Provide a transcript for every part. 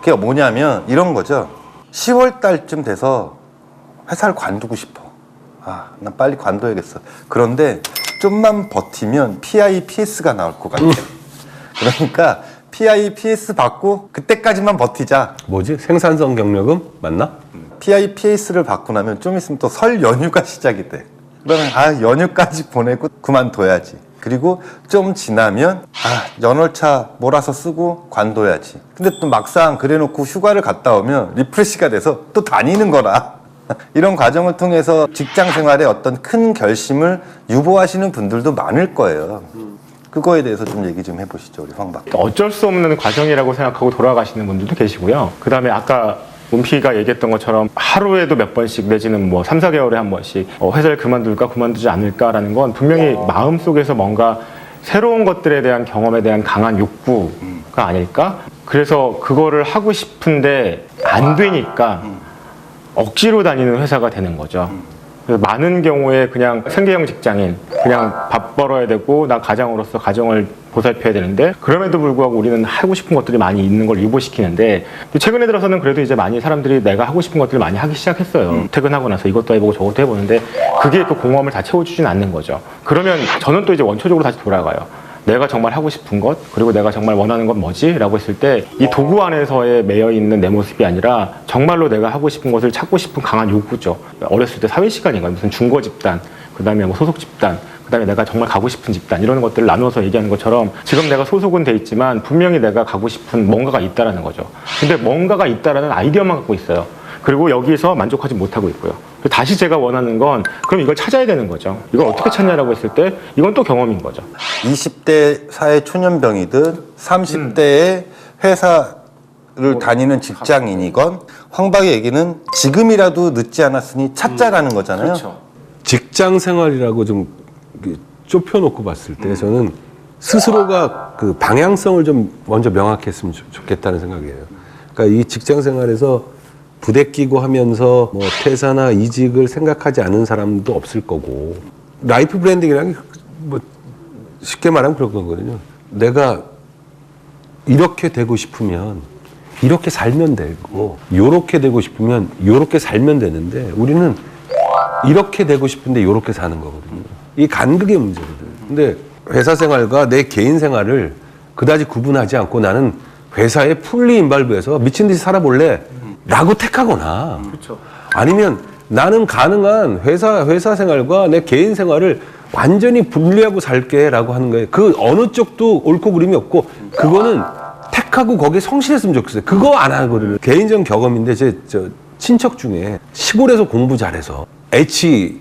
그게 뭐냐면 이런 거죠. 10월 달쯤 돼서 회사를 관두고 싶어. 아, 난 빨리 관둬야겠어. 그런데 좀만 버티면 PIPS가 나올 것 같아. 그러니까 PIPS 받고 그때까지만 버티자. 뭐지? 생산성 경력금 맞나? PIPS를 받고 나면 좀 있으면 또 설 연휴가 시작이 돼. 그러면 아 연휴까지 보내고 그만둬야지. 그리고 좀 지나면 아 연월차 몰아서 쓰고 관둬야지. 근데 또 막상 그래놓고 휴가를 갔다 오면 리프레시가 돼서 또 다니는 거라. 이런 과정을 통해서 직장 생활에 어떤 큰 결심을 유보하시는 분들도 많을 거예요. 그거에 대해서 좀 얘기 좀 해보시죠, 우리 황 박. 어쩔 수 없는 과정이라고 생각하고 돌아가시는 분들도 계시고요. 그 다음에 아까 문피가 얘기했던 것처럼 하루에도 몇 번씩 내지는 뭐 3, 4개월에 한 번씩 어, 회사를 그만둘까 그만두지 않을까라는 건 분명히 마음속에서 뭔가 새로운 것들에 대한 경험에 대한 강한 욕구가 아닐까? 그래서 그거를 하고 싶은데 안 되니까 억지로 다니는 회사가 되는 거죠. 그래서 많은 경우에 그냥 생계형 직장인, 그냥 밥 벌어야 되고 나 가장으로서 가정을 보살펴야 되는데 그럼에도 불구하고 우리는 하고 싶은 것들이 많이 있는 걸 유보시키는데 또 최근에 들어서는 그래도 이제 많이 사람들이 내가 하고 싶은 것들을 많이 하기 시작했어요. 퇴근하고 나서 이것도 해보고 저것도 해보는데 그게 그 공허함을 다 채워주진 않는 거죠. 그러면 저는 또 이제 원초적으로 다시 돌아가요. 내가 정말 하고 싶은 것 그리고 내가 정말 원하는 건 뭐지? 라고 했을 때 이 도구 안에서의 매여 있는 내 모습이 아니라 정말로 내가 하고 싶은 것을 찾고 싶은 강한 욕구죠 어렸을 때 사회 시간인가 무슨 중고 집단 그 다음에 뭐 소속 집단 그 다음에 내가 정말 가고 싶은 집단 이런 것들을 나눠서 얘기하는 것처럼 지금 내가 소속은 돼 있지만 분명히 내가 가고 싶은 뭔가가 있다라는 거죠 근데 뭔가가 있다라는 아이디어만 갖고 있어요 그리고 여기서 만족하지 못하고 있고요. 다시 제가 원하는 건 그럼 이걸 찾아야 되는 거죠. 이걸 어떻게 찾냐라고 했을 때 이건 또 경험인 거죠. 20대 사회 초년병이든 30대의 회사를 다니는 직장인이건 황박의 얘기는 지금이라도 늦지 않았으니 찾자라는 거잖아요. 직장 생활이라고 좀 좁혀놓고 봤을 때 저는 스스로가 그 방향성을 좀 먼저 명확히 했으면 좋- 좋겠다는 생각이에요. 그러니까 이 직장 생활에서 부대 끼고 하면서 뭐 퇴사나 이직을 생각하지 않은 사람도 없을 거고 라이프 브랜딩이라는 게뭐 쉽게 말하면 그런 거거든요. 내가 이렇게 되고 싶으면 이렇게 살면 되고 요렇게 되고 싶으면 요렇게 살면 되는데 우리는 이렇게 되고 싶은데 이렇게 사는 거거든요. 이 간극의 문제거든. 근데 회사 생활과 내 개인 생활을 그다지 구분하지 않고 나는 회사에 풀리 인발부해서 미친 듯이 살아볼래 라고 택하거나 아니면 나는 가능한 회사 회사 생활과 내 개인 생활을 완전히 분리하고 살게라고 하는 거예요. 그 어느 쪽도 옳고 그름이 없고 그거는 택하고 거기에 성실했으면 좋겠어요. 그거 안 하거든요. 개인적 경험인데 제 저 친척 중에 시골에서 공부 잘해서 H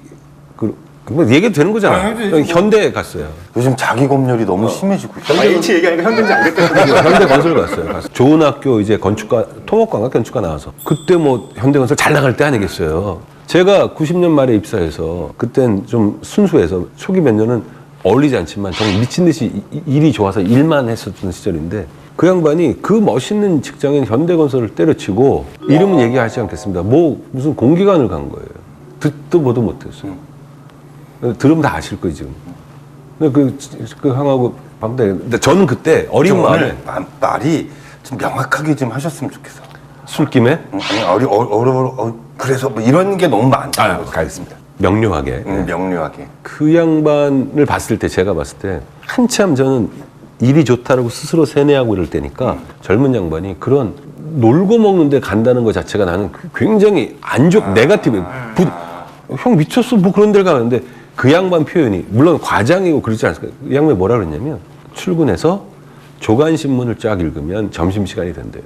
그 뭐 얘기도 되는 거잖아. 현대 갔어요. 요즘 자기 검열이 너무 심해지고 있어요. H 얘기하니까 현대인지 알겠다. 현대 건설 갔어요. 가서 좋은 학교 이제 건축가 토목과인가 건축가 나와서 그때 뭐 현대 건설 잘 나갈 때 아니겠어요. 제가 90년 말에 입사해서 그땐 좀 순수해서 초기 몇 년은 어울리지 않지만 정말 미친 듯이 이- 일이 좋아서 일만 했었던 시절인데 그 양반이 그 멋있는 직장인 현대건설을 때려치고 이름은 얘기하지 않겠습니다. 뭐 무슨 공기관을 간 거예요. 듣도 보도 못했어요. 들으면 다 아실 거예요 지금. 근데 그, 그 형하고 밤새 근데 저는 그때 어린 좀 마음에 마- 말이 좀 명확하게 좀 하셨으면 좋겠어. 술김에 음, 아니 어리 어, 어려 어, 그래서 뭐 이런 게 너무 많다. 아, 가겠습니다. 명료하게. 음, 명료하게. 그 양반을 봤을 때 제가 봤을 때 한참 저는 일이 좋다라고 스스로 세뇌하고 이럴 때니까 젊은 양반이 그런 놀고 먹는데 간다는 것 자체가 나는 굉장히 안 좋, 네가티브. 부, 형 미쳤어 뭐 그런 데를 가는데 그 양반 표현이 물론 과장이고 그러지 않습니까? 그 양반이 뭐라 그랬냐면 출근해서 조간 신문을 쫙 읽으면 점심 시간이 된대요.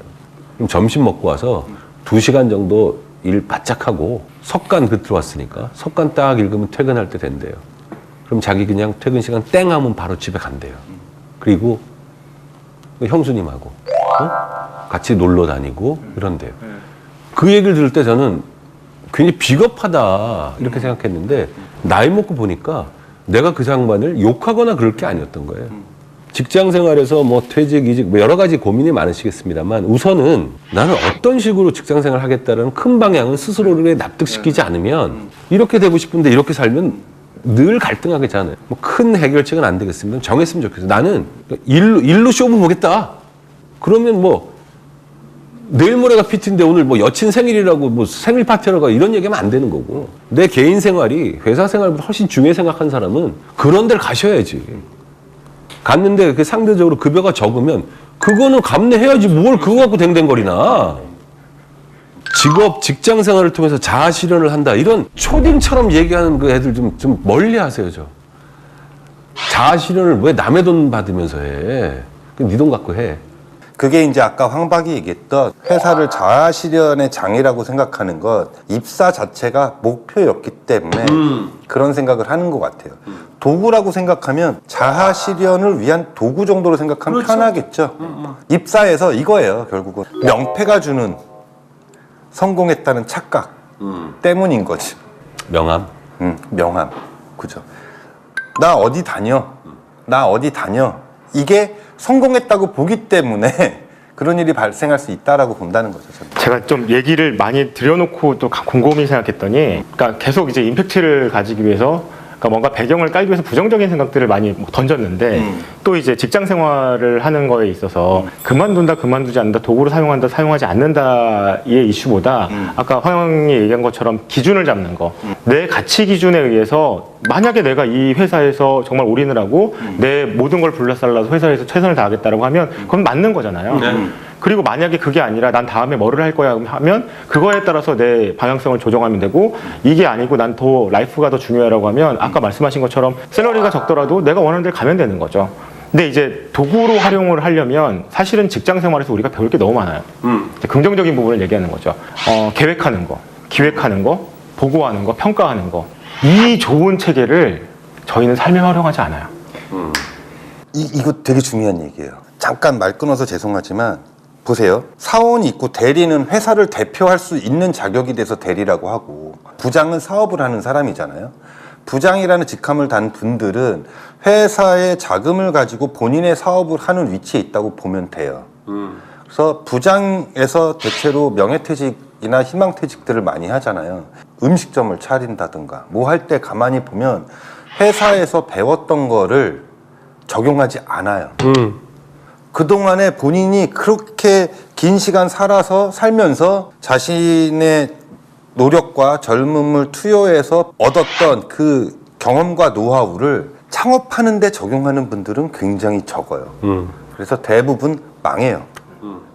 그럼 점심 먹고 와서 두 시간 정도 일 바짝 하고 석간 그 들어왔으니까 석간 딱 읽으면 퇴근할 때 된대요. 그럼 자기 그냥 퇴근 시간 땡 하면 바로 집에 간대요. 그리고 그 형수님하고 어? 같이 놀러 다니고 이런대요. 그 얘기를 들을 때 저는 굉장히 비겁하다 이렇게 생각했는데 나이 먹고 보니까 내가 그 장관을 욕하거나 그럴 게 아니었던 거예요. 직장 생활에서 뭐 퇴직, 이직, 뭐 여러 가지 고민이 많으시겠습니다만 우선은 나는 어떤 식으로 직장 생활을 하겠다는 큰 방향은 스스로를 납득시키지 않으면 이렇게 되고 싶은데 이렇게 살면 늘 갈등하겠잖아요. 뭐 큰 해결책은 안 되겠습니다. 정했으면 좋겠어요. 나는 일로, 일로 쇼부 보겠다. 그러면 뭐 내일 모레가 PT인데 오늘 뭐 여친 생일이라고 뭐 생일 파티라고 이런 얘기하면 안 되는 거고. 내 개인 생활이 회사 생활보다 훨씬 중요해 생각한 사람은 그런 데를 가셔야지. 갔는데 그 상대적으로 급여가 적으면 그거는 감내해야지 뭘 그거 갖고 댕댕거리나. 직업 직장 생활을 통해서 자아 실현을 한다. 이런 초딩처럼 얘기하는 그 애들 좀 좀 멀리 하세요 저. 자아 실현을 왜 남의 돈 받으면서 해? 네돈 갖고 해. 그게 이제 아까 황박이 얘기했던 회사를 자아 실현의 장이라고 생각하는 것 입사 자체가 목표였기 때문에 그런 생각을 하는 것 같아요. 도구라고 생각하면 자아 실현을 위한 도구 정도로 생각하면 편하겠죠. 입사에서 이거예요, 결국은 명패가 주는 성공했다는 착각 때문인 거지. 명함. 음, 명함. 그죠. 나 어디 다녀. 나 어디 다녀. 이게 성공했다고 보기 때문에 그런 일이 발생할 수 있다라고 본다는 거죠. 저는. 제가 좀 얘기를 많이 들여놓고 또 가- 곰곰이 생각했더니, 그러니까 계속 이제 임팩트를 가지기 위해서, 그러니까 뭔가 배경을 깔기 위해서 부정적인 생각들을 많이 뭐 던졌는데, 음. 또 이제 직장 생활을 하는 거에 있어서 그만둔다, 그만두지 않는다, 도구를 사용한다, 사용하지 않는다의 이슈보다 음. 아까 황영이 얘기한 것처럼 기준을 잡는 거, 내 가치 기준에 의해서 만약에 내가 이 회사에서 정말 올인을 하고 음. 내 모든 걸 불러살라서 회사에서 최선을 다하겠다라고 하면 그건 맞는 거잖아요. 네. 그리고 만약에 그게 아니라 난 다음에 뭐를 할 거야 하면 그거에 따라서 내 방향성을 조정하면 되고 이게 아니고 난 더 라이프가 더 중요하라고 하면 아까 말씀하신 것처럼 샐러리가 적더라도 내가 원하는 데를 가면 되는 거죠. 근데 이제 도구로 활용을 하려면 사실은 직장 생활에서 우리가 배울 게 너무 많아요. 이제 긍정적인 부분을 얘기하는 거죠. 어, 계획하는 거, 기획하는 거, 보고하는 거, 평가하는 거. 이 좋은 체계를 저희는 삶에 활용하지 않아요. 이, 이거 되게 중요한 얘기예요. 잠깐 말 끊어서 죄송하지만 보세요. 사원이 있고 대리는 회사를 대표할 수 있는 자격이 돼서 대리라고 하고 부장은 사업을 하는 사람이잖아요. 부장이라는 직함을 단 분들은 회사의 자금을 가지고 본인의 사업을 하는 위치에 있다고 보면 돼요. 그래서 부장에서 대체로 명예퇴직이나 희망퇴직들을 많이 하잖아요. 음식점을 차린다든가 뭐 할 때 가만히 보면 회사에서 배웠던 거를 적용하지 않아요. 음. 그동안에 본인이 그렇게 긴 시간 살아서 살면서 자신의 노력과 젊음을 투여해서 얻었던 그 경험과 노하우를 창업하는 데 적용하는 분들은 굉장히 적어요. 음. 그래서 대부분 망해요.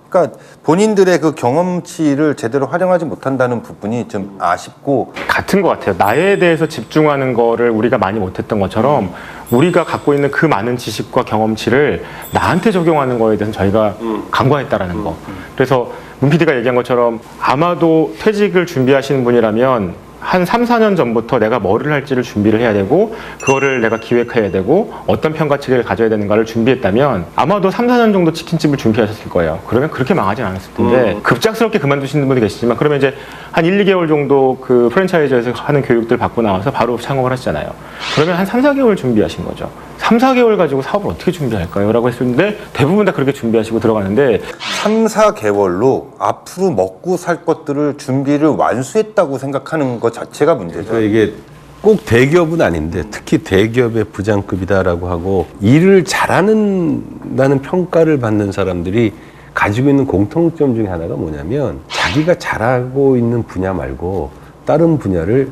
그러니까 본인들의 그 경험치를 제대로 활용하지 못한다는 부분이 좀 아쉽고 같은 것 같아요. 나에 대해서 집중하는 거를 우리가 많이 못했던 것처럼 우리가 갖고 있는 그 많은 지식과 경험치를 나한테 적용하는 거에 대해서 저희가 간과했다라는 거. 그래서 문 PD가 얘기한 것처럼 아마도 퇴직을 준비하시는 분이라면 한 3, 4년 전부터 내가 뭐를 할지를 준비를 해야 되고 그거를 내가 기획해야 되고 어떤 평가 체계를 가져야 되는가를 준비했다면 아마도 3, 4년 정도 치킨집을 준비하셨을 거예요. 그러면 그렇게 망하진 않았을 텐데 급작스럽게 그만두시는 분도 계시지만 그러면 이제 한 1, 2개월 정도 그 프랜차이즈에서 하는 교육들 받고 나와서 바로 창업을 하시잖아요. 그러면 한 3, 4개월 준비하신 거죠. 3, 4개월 가지고 사업을 어떻게 준비할까요? 라고 했었는데 대부분 다 그렇게 준비하시고 들어가는데 3, 4개월로 앞으로 먹고 살 것들을 준비를 완수했다고 생각하는 것 자체가 문제죠. 그러니까 이게 꼭 대기업은 아닌데 특히 대기업의 부장급이다라고 하고 일을 잘하는다는 평가를 받는 사람들이 가지고 있는 공통점 중에 하나가 뭐냐면 자기가 잘하고 있는 분야 말고 다른 분야를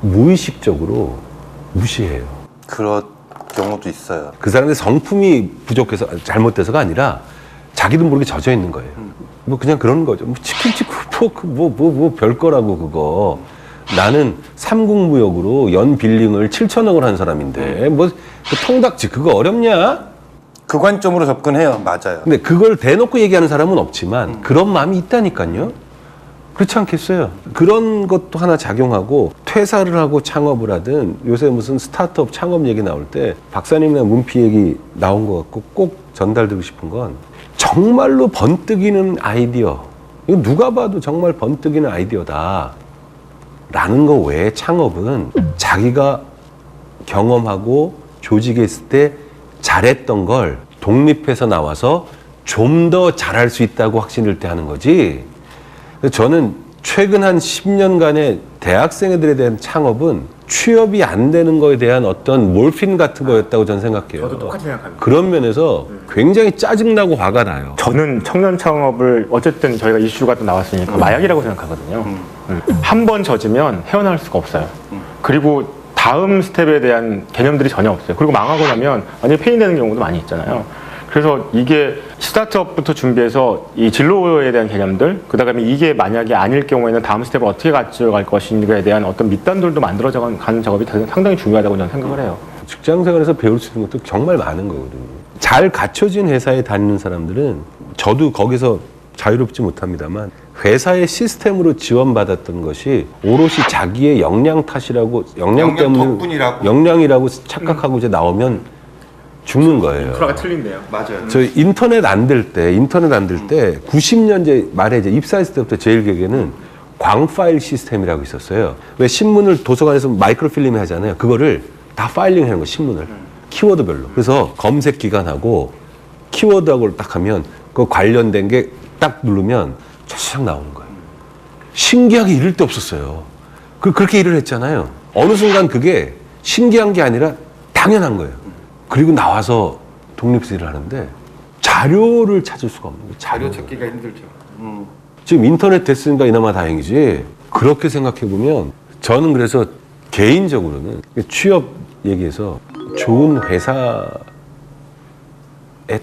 무의식적으로 무시해요. 그런 경우도 있어요. 그 사람의 성품이 부족해서 잘못돼서가 아니라 자기도 모르게 젖어 있는 거예요. 뭐 그냥 그런 거죠. 뭐 치킨집 포크 뭐뭐 뭐 별거라고 그거. 나는 삼국무역으로 연 빌링을 7천억을 한 사람인데 뭐 그 통닭집 그거 어렵냐? 그 관점으로 접근해요. 맞아요. 근데 그걸 대놓고 얘기하는 사람은 없지만 그런 마음이 있다니까요. 그렇지 않겠어요? 그런 것도 하나 작용하고 퇴사를 하고 창업을 하든 요새 무슨 스타트업 창업 얘기 나올 때 박사님이나 문피 얘기 나온 것 같고 꼭 전달드리고 싶은 건 정말로 번뜩이는 아이디어. 이거 누가 봐도 정말 번뜩이는 아이디어다. 라는 거 외에 창업은 자기가 경험하고 조직에 있을 때 잘했던 걸 독립해서 나와서 좀 더 잘할 수 있다고 확신을 때 하는 거지. 저는 최근 한 10년간의 대학생들에 대한 창업은 취업이 안 되는 거에 대한 어떤 몰핀 같은 거였다고 저는 생각해요. 생각합니다. 그런 면에서 굉장히 짜증나고 화가 나요. 저는 청년 창업을 어쨌든 저희가 이슈가 또 나왔으니까 마약이라고 생각하거든요. 한 번 젖으면 헤어나올 수가 없어요. 그리고 다음 스텝에 대한 개념들이 전혀 없어요. 그리고 망하고 나면 완전히 폐인되는 경우도 많이 있잖아요. 그래서 이게 스타트업부터 준비해서 이 진로에 대한 개념들, 그 다음에 이게 만약에 아닐 경우에는 다음 스텝을 어떻게 가져갈 것인가에 대한 어떤 밑단들도 만들어져 가는 작업이 상당히 중요하다고 저는 생각을 해요. 직장 생활에서 배울 수 있는 것도 정말 많은 거거든요. 잘 갖춰진 회사에 다니는 사람들은 저도 거기서 자유롭지 못합니다만 회사의 시스템으로 지원받았던 것이 오롯이 자기의 역량 탓이라고 역량 역량 때문에 덕분이라고. 역량이라고 착각하고 이제 나오면 죽는 거예요. 틀린데요. 맞아요. 저 인터넷 안 될 때, 인터넷 안 될 때 90년대 말에 이제 입사했을 때부터 제일기획에는 광파일 시스템이라고 있었어요. 왜 신문을 도서관에서 마이크로필름에 하잖아요. 그거를 다 파일링 하는 거 신문을 키워드별로. 그래서 검색 기간하고 키워드하고 딱 하면 그 관련된 게 딱 누르면 쫙 나오는 거예요. 신기하게 이럴 데 없었어요. 그 그렇게 일을 했잖아요. 어느 순간 그게 신기한 게 아니라 당연한 거예요. 그리고 나와서 일을 하는데 자료를 찾을 수가 없는 거예요. 자료. 찾기가 힘들죠. 지금 인터넷 됐으니까 이나마 다행이지. 그렇게 생각해 보면 저는 그래서 개인적으로는 취업 얘기해서 좋은 회사에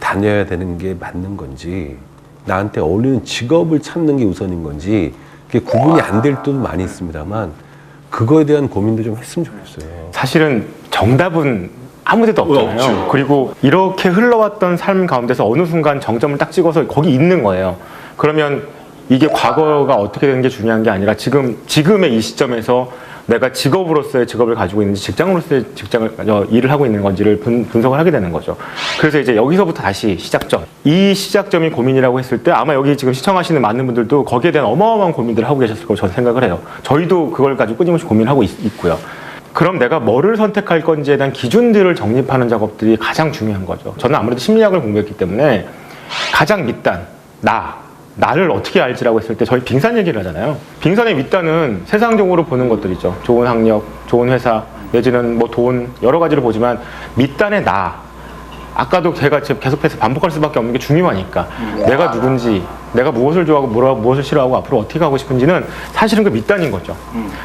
다녀야 되는 게 맞는 건지 나한테 어울리는 직업을 찾는 게 우선인 건지 그게 구분이 안 될 때도 많이 있습니다만 그거에 대한 고민도 좀 했으면 좋겠어요. 사실은 정답은 아무 데도 없잖아요. 그리고 이렇게 흘러왔던 삶 가운데서 어느 순간 정점을 딱 찍어서 거기 있는 거예요. 그러면 이게 과거가 어떻게 되는 게 중요한 게 아니라 지금 지금의 이 시점에서 내가 직업으로서의 직업을 가지고 있는지 직장으로서의 직장을 어, 일을 하고 있는 건지를 분, 분석을 하게 되는 거죠. 그래서 이제 여기서부터 다시 시작점. 이 시작점이 고민이라고 했을 때 아마 여기 지금 시청하시는 많은 분들도 거기에 대한 어마어마한 고민들을 하고 계셨을 거라고 저는 생각을 해요. 저희도 그걸 가지고 끊임없이 고민하고 있, 있고요. 그럼 내가 뭐를 선택할 건지에 대한 기준들을 정립하는 작업들이 가장 중요한 거죠. 저는 아무래도 심리학을 공부했기 때문에 가장 밑단, 나, 나를 어떻게 알지라고 했을 때 저희 빙산 얘기를 하잖아요. 빙산의 밑단은 세상적으로 보는 것들이죠. 좋은 학력, 좋은 회사, 내지는 뭐 돈, 여러 가지를 보지만 밑단의 나, 아까도 제가 지금 계속해서 반복할 수밖에 없는 게 중요하니까 내가 누군지 내가 무엇을 좋아하고 뭐라- 무엇을 싫어하고 앞으로 어떻게 하고 싶은지는 사실은 그 밑단인 거죠.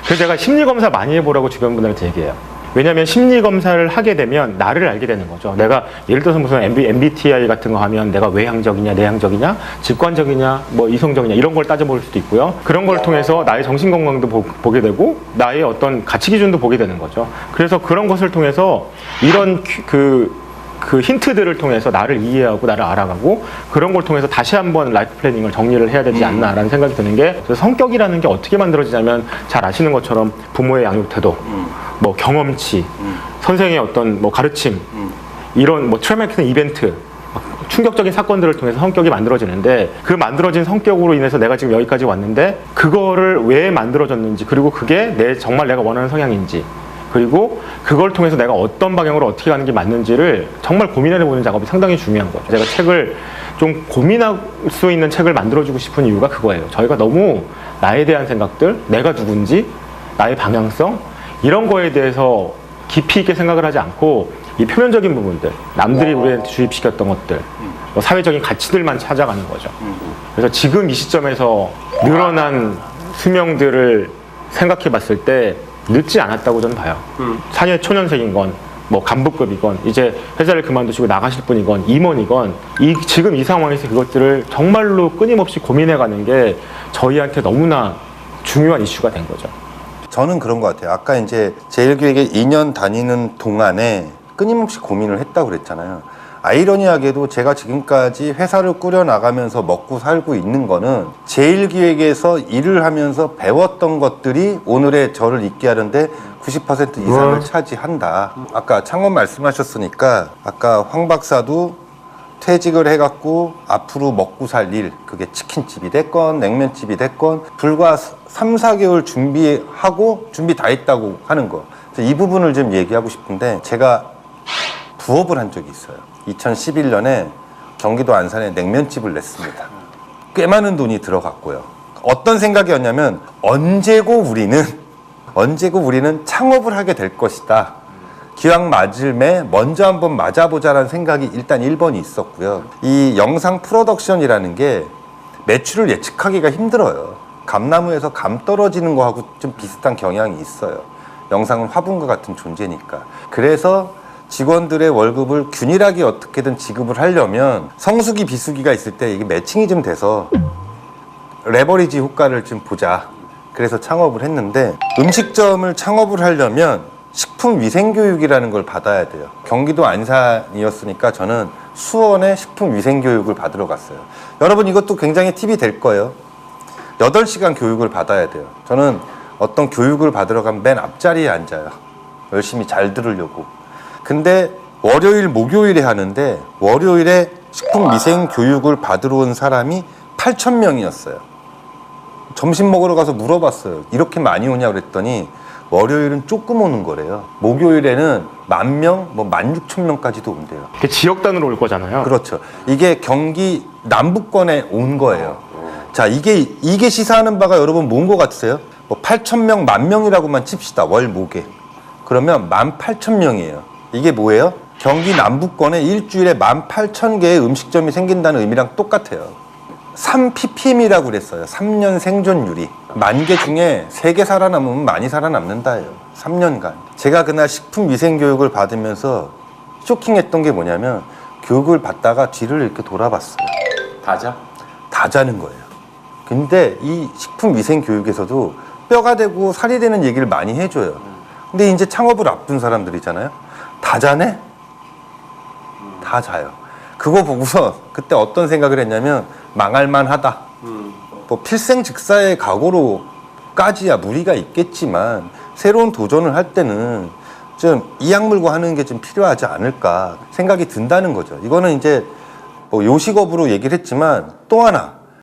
그래서 제가 심리 검사 많이 해보라고 주변 분들한테 얘기해요. 왜냐하면 심리 검사를 하게 되면 나를 알게 되는 거죠. 내가 예를 들어서 무슨 MB, MBTI 같은 거 하면 내가 외향적이냐, 내향적이냐, 직관적이냐, 뭐 이성적이냐 이런 걸 따져볼 수도 있고요. 그런 걸 통해서 나의 정신 건강도 보, 보게 되고 나의 어떤 가치 기준도 보게 되는 거죠. 그래서 그런 것을 통해서 이런 퀴- 그 그 힌트들을 통해서 나를 이해하고 나를 알아가고 그런 걸 통해서 다시 한번 라이프 플래닝을 정리를 해야 되지 않나라는 생각이 드는 게 그래서 성격이라는 게 어떻게 만들어지냐면 잘 아시는 것처럼 부모의 양육 태도, 뭐 경험치, 선생의 어떤 뭐 가르침 이런 뭐 트라우마틱한 이벤트 막 충격적인 사건들을 통해서 성격이 만들어지는데 그 만들어진 성격으로 인해서 내가 지금 여기까지 왔는데 그거를 왜 만들어졌는지 그리고 그게 내 정말 내가 원하는 성향인지 그리고 그걸 통해서 내가 어떤 방향으로 어떻게 가는 게 맞는지를 정말 고민해 보는 작업이 상당히 중요한 거죠. 제가 책을 좀 고민할 수 있는 책을 만들어주고 싶은 이유가 그거예요. 저희가 너무 나에 대한 생각들, 내가 누군지, 나의 방향성 이런 거에 대해서 깊이 있게 생각을 하지 않고 이 표면적인 부분들, 남들이 우리한테 주입시켰던 것들, 뭐 사회적인 가치들만 찾아가는 거죠. 그래서 지금 이 시점에서 늘어난 수명들을 생각해 봤을 때 늦지 않았다고 저는 봐요. 사회 초년생인 건, 뭐 간부급이건, 이제 회사를 그만두시고 나가실 분이건, 임원이건, 이, 지금 이 상황에서 그것들을 정말로 끊임없이 고민해 가는 게 저희한테 너무나 중요한 이슈가 된 거죠. 저는 그런 것 같아요. 아까 이제 제일교육에 2년 다니는 동안에 끊임없이 고민을 했다고 그랬잖아요. 아이러니하게도 제가 지금까지 회사를 꾸려 나가면서 먹고 살고 있는 거는 제일기획에서 일을 하면서 배웠던 것들이 오늘의 저를 있게 하는데 90% 이상을 차지한다. 아까 창원 말씀하셨으니까 아까 황 박사도 퇴직을 해갖고 앞으로 먹고 살 일, 그게 치킨집이 됐건 냉면집이 됐건 불과 3, 4개월 준비하고 준비 다 했다고 하는 거. 이 부분을 좀 얘기하고 싶은데 제가 부업을 한 적이 있어요. 2011년에 경기도 안산에 냉면집을 냈습니다. 꽤 많은 돈이 들어갔고요. 어떤 생각이었냐면 언제고 우리는 언제고 우리는 창업을 하게 될 것이다. 기왕 맞을매 먼저 한번 맞아보자라는 생각이 일단 1번이 있었고요. 이 영상 프로덕션이라는 게 매출을 예측하기가 힘들어요. 감나무에서 감 떨어지는 거하고 좀 비슷한 경향이 있어요. 영상은 화분과 같은 존재니까. 그래서 직원들의 월급을 균일하게 어떻게든 지급을 하려면 성수기 비수기가 있을 때 이게 매칭이 좀 돼서 레버리지 효과를 좀 보자. 그래서 창업을 했는데 음식점을 창업을 하려면 식품 위생 교육이라는 걸 받아야 돼요. 경기도 안산이었으니까 저는 수원에 식품 위생 교육을 받으러 갔어요. 여러분 이것도 굉장히 팁이 될 거예요. 8시간 교육을 받아야 돼요. 저는 어떤 교육을 받으러 가면 맨 앞자리에 앉아요. 열심히 잘 들으려고. 근데 월요일, 목요일에 하는데 월요일에 식품 위생 교육을 받으러 온 사람이 8천 명이었어요. 점심 먹으러 가서 물어봤어요. 이렇게 많이 오냐 그랬더니 월요일은 조금 오는 거래요. 목요일에는 만 명, 뭐 만 육천 명까지도 온대요. 이게 지역 단으로 올 거잖아요. 그렇죠. 이게 경기 남부권에 온 거예요. 자, 이게 이게 시사하는 바가 여러분 뭔 거 같으세요? 뭐 8천 명, 만 명이라고만 칩시다. 월 목에. 그러면 만 8천 명이에요. 이게 뭐예요? 경기 남부권에 일주일에 만 8천 개의 음식점이 생긴다는 의미랑 똑같아요. 3ppm이라고 그랬어요. 3년 생존율이. 만 개 중에 3개 살아남으면 많이 살아남는다예요. 3년간. 제가 그날 식품 위생 교육을 받으면서 쇼킹했던 게 뭐냐면 교육을 받다가 뒤를 이렇게 돌아봤어요. 다자? 다 자는 거예요. 근데 이 식품 위생 교육에서도 뼈가 되고 살이 되는 얘기를 많이 해줘요. 근데 이제 창업을 앞둔 사람들이잖아요. 다 자네? 다 자요. 그거 보고서 그때 어떤 생각을 했냐면 망할만 하다. 뭐 필생즉사의 각오로까지야 무리가 있겠지만 새로운 도전을 할 때는 좀 이악 물고 하는 게 좀 필요하지 않을까 생각이 든다는 거죠. 이거는 이제 뭐 요식업으로 얘기를 했지만 또 하나